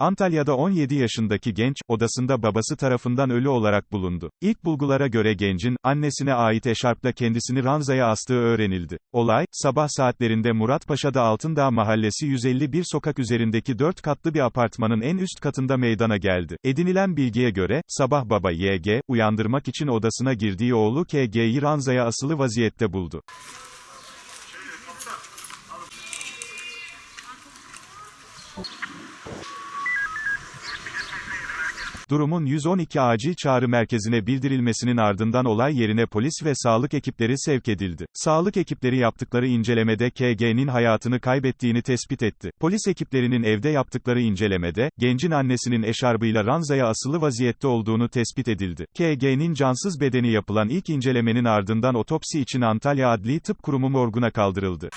Antalya'da 17 yaşındaki genç, odasında babası tarafından ölü olarak bulundu. İlk bulgulara göre gencin, annesine ait eşarpla kendisini ranzaya astığı öğrenildi. Olay, sabah saatlerinde Muratpaşa'da Altındağ Mahallesi 151 sokak üzerindeki 4 katlı bir apartmanın en üst katında meydana geldi. Edinilen bilgiye göre, sabah baba YG, uyandırmak için odasına girdiği oğlu KG'yi ranzaya asılı vaziyette buldu. Durumun 112 acil çağrı merkezine bildirilmesinin ardından olay yerine polis ve sağlık ekipleri sevk edildi. Sağlık ekipleri yaptıkları incelemede KG'nin hayatını kaybettiğini tespit etti. Polis ekiplerinin evde yaptıkları incelemede, gencin annesinin eşarbıyla ranzaya asılı vaziyette olduğunu tespit edildi. KG'nin cansız bedeni yapılan ilk incelemenin ardından otopsi için Antalya Adli Tıp Kurumu morguna kaldırıldı.